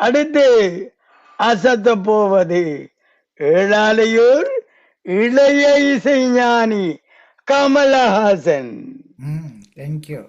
அடுத்து அசத்த போவது ஏழாலையூர் இளைய இசைஞானி கமலஹாசன் Thank you.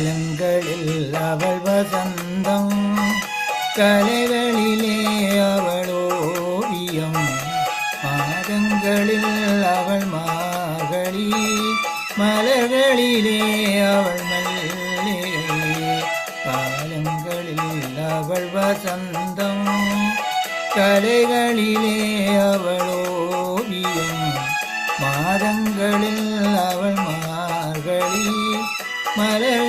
கலங்களில் அவள் வசந்தம் கலைகளிலே அவள் ஓவியம் மாதங்களில் அவள் மார்கழி மலர்களிலே அவள் மல்லிகை காலங்களில் அவள் வசந்தம் கலைகளிலே அவள் ஓவியம் மாதங்களில் அவள் மார்களி மலர்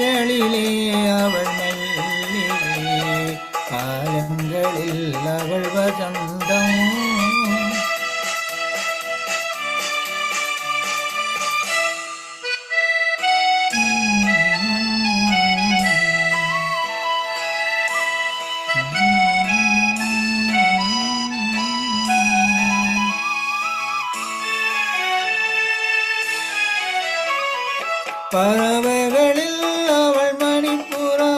பறவைகளில் அவள் மணிப்புறா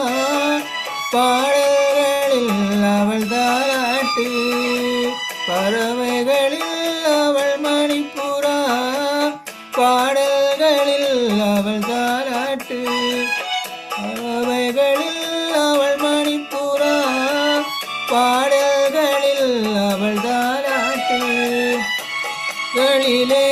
பாடல்களில் அவள் தாராட்டி பறவைகளில் அவள் மணிப்புறா பாடல்களில் அவள் தாராட்டு பறவைகளில் அவள் மணிப்புறா பாடல்களில் அவள் தாராட்டு களிலே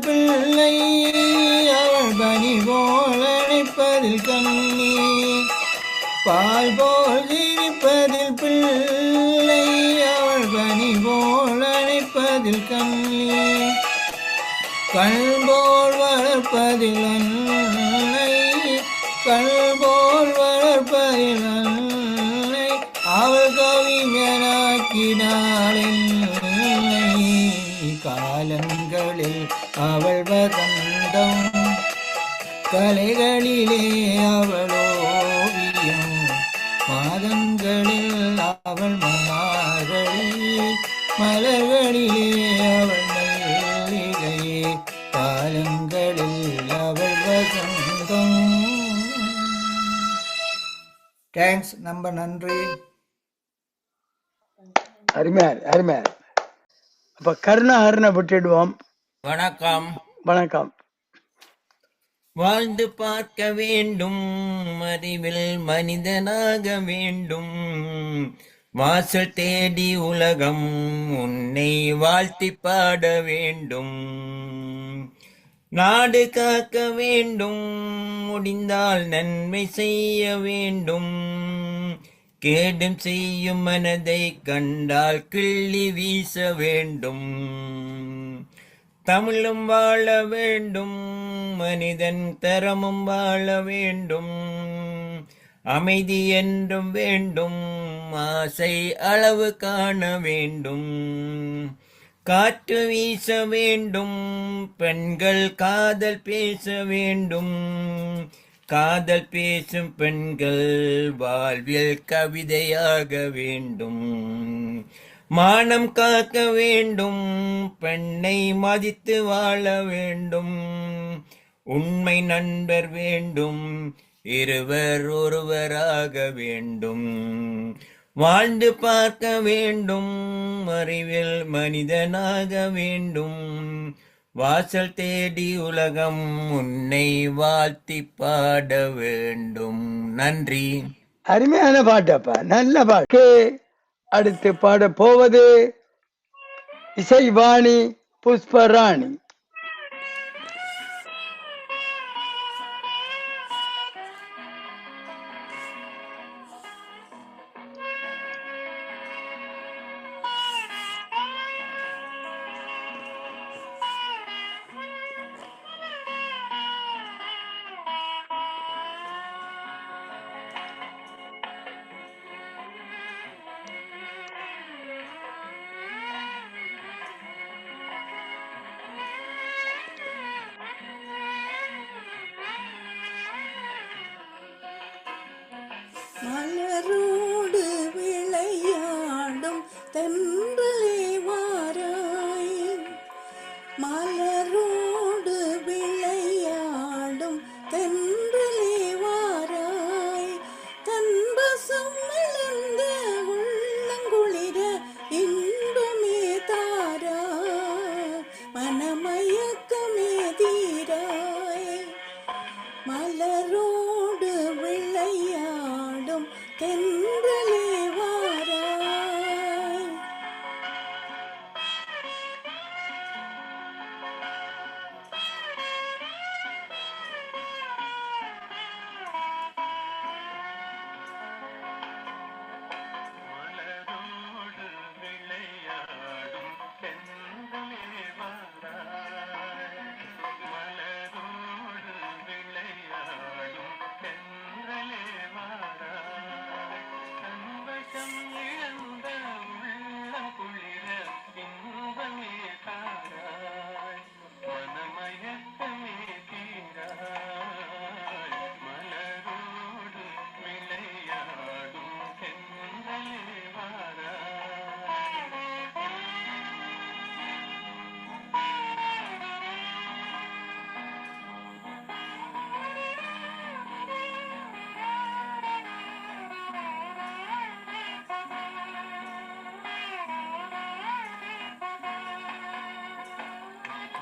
பிள்ளை அவள் பனி போல் அணைப்பதில் கண்ணி பால் போல் ஜீப்பதில் பிள்ளை அவள் பனி போல் அணைப்பதில் கண்ணி கண் போல் வளர்ப்பதில் அன்னை கண் போல் வளர்ப்பதில் அன்னை அவள் கவிஞனாக்கினாள் அவள் வதந்தம். கலைகளிலே அவளோவியம் மாதங்களில் அவள் மார்கழி மலர்களிலே அவள் மல்லிகை. காலங்களில் அவள் வசந்தம் தேங்க்ஸ் நம்ம நன்றி. அருமையார் அருமையார் அப்ப கருணா அருணை விட்டுடுவோம். வணக்கம். வணக்கம். வாழ்ந்து பார்க்க வேண்டும் அறிவில் மனிதனாக வேண்டும். வாசல் தேடி உலகம் உன்னை வாழ்த்தி பாட வேண்டும். நாடு காக்க வேண்டும் முடிந்தால் நன்மை செய்ய வேண்டும். கேடும் செய்யும் மனதை கண்டால் கிள்ளி வீச வேண்டும். தமிழும் வாழ வேண்டும் மனிதன் தரமும் வாழ வேண்டும் அமைதி என்றும் வேண்டும் ஆசை அளவு காண வேண்டும். காற்று வீச வேண்டும் பெண்கள் காதல் பேச வேண்டும். காதல் பேசும் பெண்கள் வாழ்வில் கவிதையாக வேண்டும். மானம் காக்க வேண்டும் பெண்ணை மதித்து வாழ வேண்டும். உண்மை நண்பர் வேண்டும் இருவர் ஒருவராக வேண்டும். வாழ்ந்து பார்க்க வேண்டும் அறிவில் மனிதனாக வேண்டும். வாசல் தேடி உலகம் உன்னை வாழ்த்தி பாட வேண்டும். நன்றி. அருமையான பாட்டப்பா நல்ல பாட்டு. அடுத்து பாட போவது இசைவாணி புஷ்பராணி. மலரோடு விளையாடும் தென்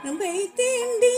அன்பை தீண்டி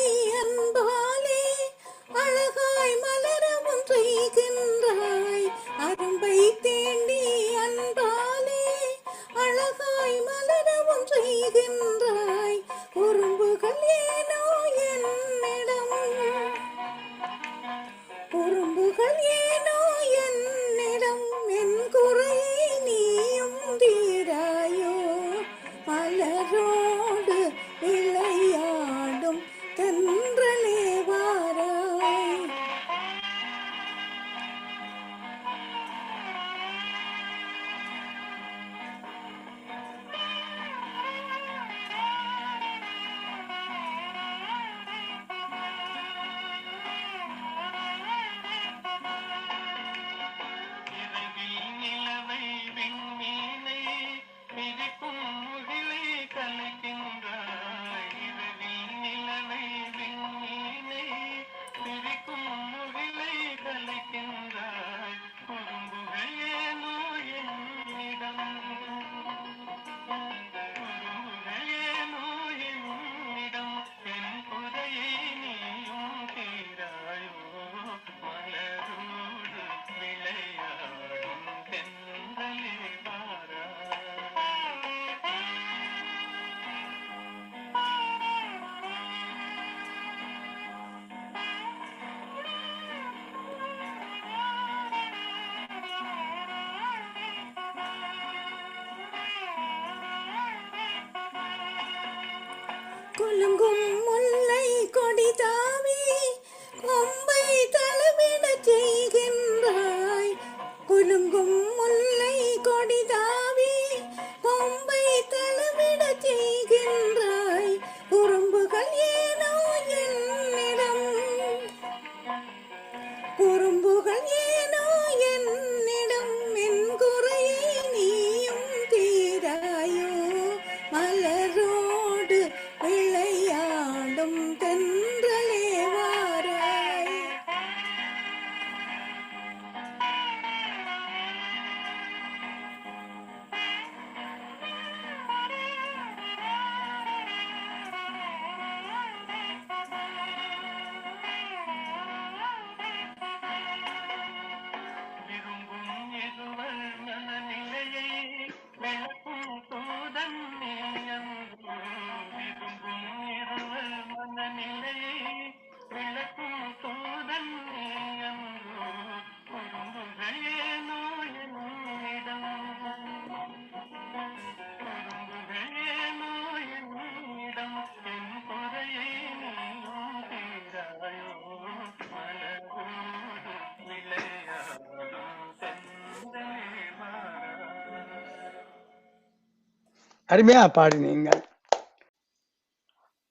அருமையா பாடினீங்க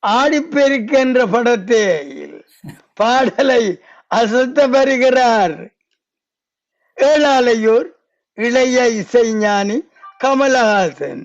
ஆடிப்பெருக்கு என்ற படத்தில் பாடலை அசத்த வருகிறார். ஏழாலையூர் இளைய இசைஞானி கமலஹாசன்.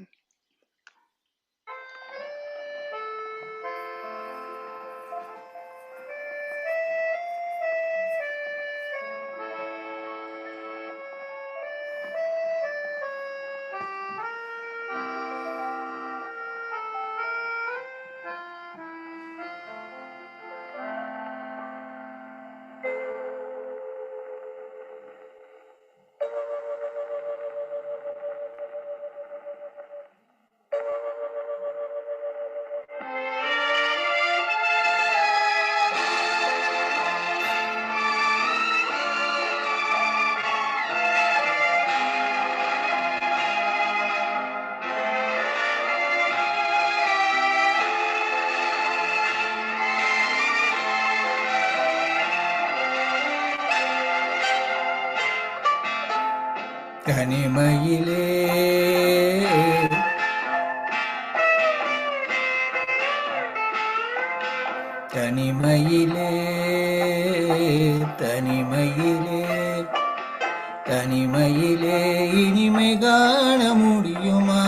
தனிமையிலே இனிமை காண முடியுமா?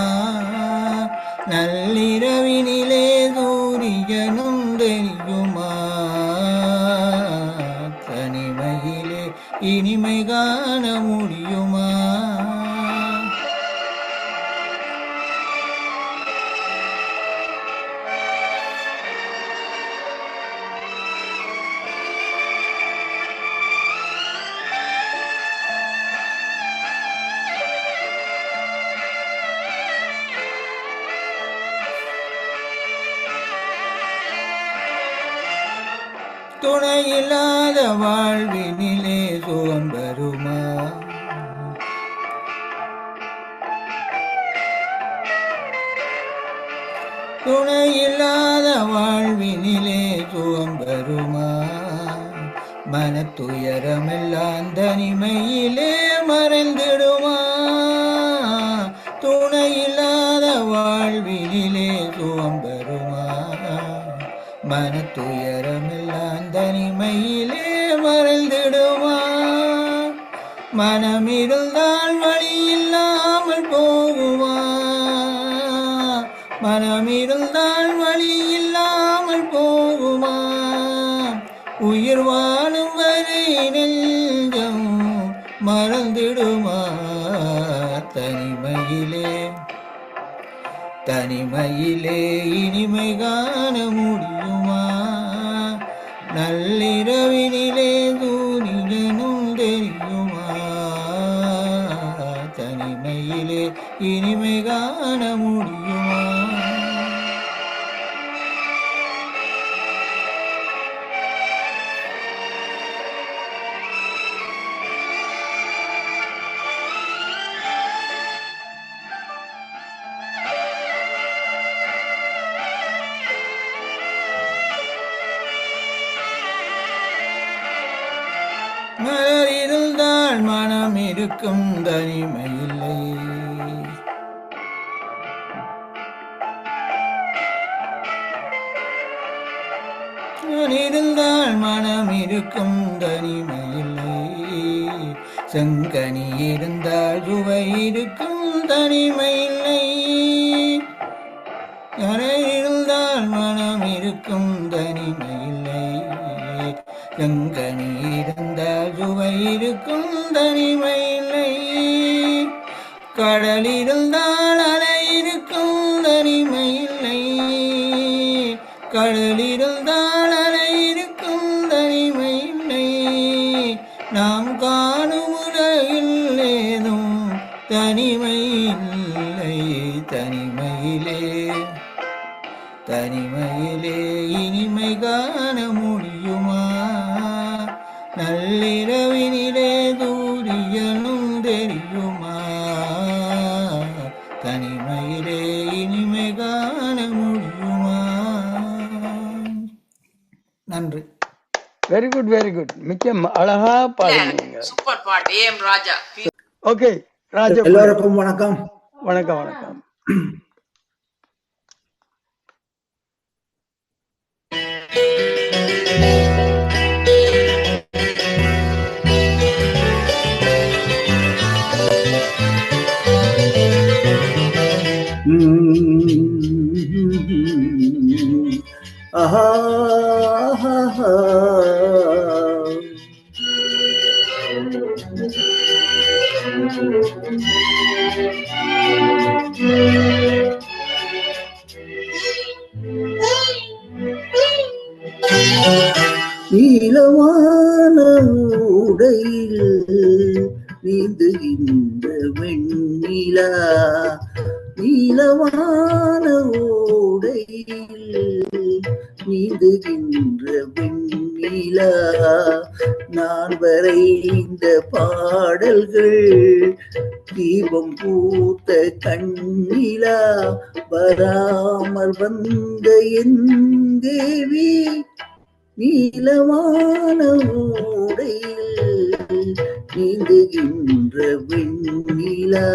நள்ளிரவினிலே சூரியனும் தெரியுமா தனிமையிலே இனிமை காண முடியுமா? துணையில்லாத வாழ்வினிலே சுகம் வருமா துணையில்லாத வாழ்வினிலே சுகம் வருமா மனத்துயரமெல்லாம் தனிமையிலே மறைந்திடுமா? துணையில்லாத வாழ்வினிலே சுகம் வருமா மனத்துயரமெல்லாம் மனமிருந்தால் வழி இல்லாமல் போகுமா? மனமிருந்தால் வழி இல்லாமல் போகுமா? உயிர் வாழும் வரை நெஞ்சம் மறந்திடுமா? தனிமையிலே தனிமையிலே இனிமை காண முடியும். மனம் இருக்கும் தனிமை இருந்தால் மனம் இருக்கும் தனிமையில்லை செங்கனி இருந்தால் சுவை இருக்கும் தனிமையில்லை இருந்தால் மனம் இருக்கும் தனிமையில்லை செங்கனி இருந்தால் சுவை இருக்கும் தனிமை கடலிருந்தால் அலை இருக்கும் தனிமை இல்லை. கடலிருந்தால் அலை இருக்கும் தனிமை இல்லை. நாம் காணும் உலகில் ஏதும் தனிமை இல்லை. தனிமையிலே தனிமையிலே இனிமை காண முடியுமா? நள்ளிரவினிலே தூரியனும் தெரியுமா? வெரி குட் வெரி குட் மிக்க அழகா பாடுங்க சூப்பர் பாட் ஏம் ராஜா ஓகே ராஜா எல்லோருக்கும் வணக்கம். வணக்கம் வணக்கம். Mm-hmm. ஆஹா ஆஹா பாடல்கள் தீபம் பூத்த கண்ணிலா வராமல் வந்த என் தேவி நீளமான ஓடையில் நீந்துகின்ற வெண்ணிலா.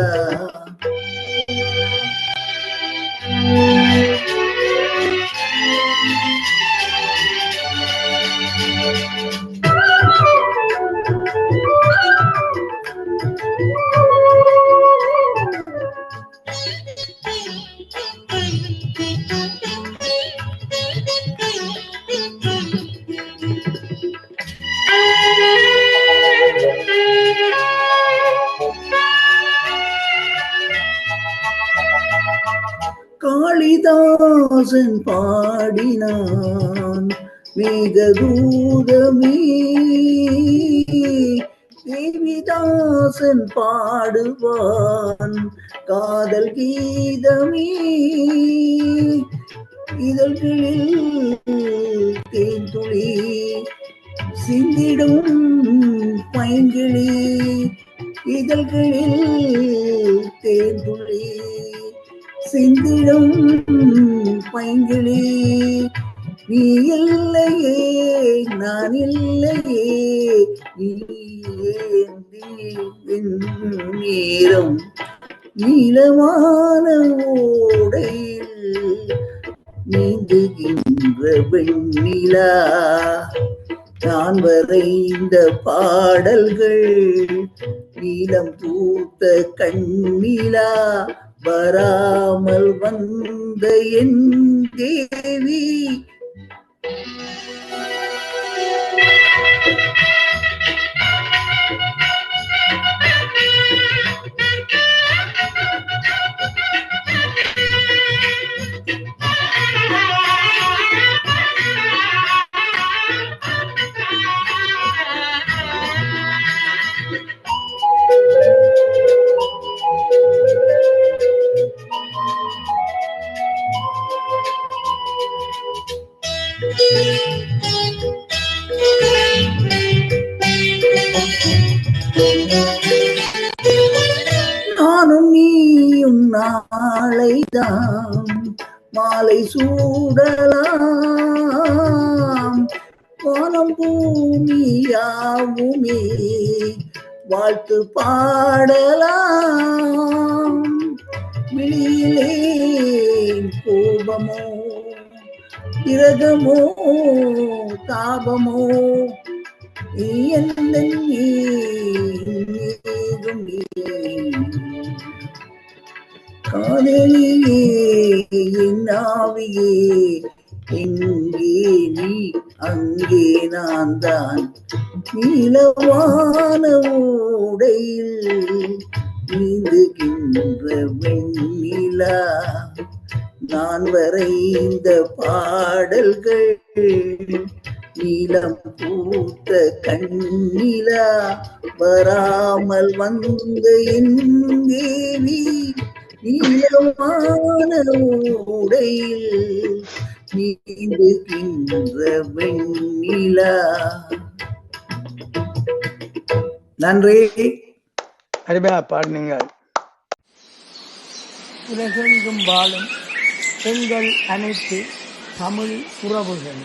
காளிதாசன் பாடினான். மேகதூதமே தேவிதாசன் பாடுவான். காதல் கீதமே இதழ்களில் தேன்துளி சிந்திடும் பைங்கிளி இதழ்களில் தேன்துளி சிந்திடும் பைங்கிளி. நீ இல்லையே நான் இல்லையே நீ நேரம்? நீளமான ஓடையில் நீந்துகின்ற வெண்ணிலா. நான் வரைந்த பாடல்கள் நீளம் பூத்த கண்ணிலா. வராமல் வந்த என் தேவி. யாவுமே வாழ்த்து பாடலாம். விழியிலே கோபமோ இரகமோ தாபமோ எந்த காதலியே என் ஆவியே இங்கே நீ அங்கே நான் தான் நீலவான ஓடையில் நீந்துகின்ற வெண்ணிலா. நான் வரைந்த பாடல்கள் நீளம் பூத்த கண்ணிலா. வராமல் வந்த என் தேவி நீளமான உடையில் நீந்துகின்ற வெண்ணிலா நன்றி. அருமையா பாடுனீங்க. உலகெங்கும் வாழும் பெண்கள் அனைத்து தமிழ் உறவுகள்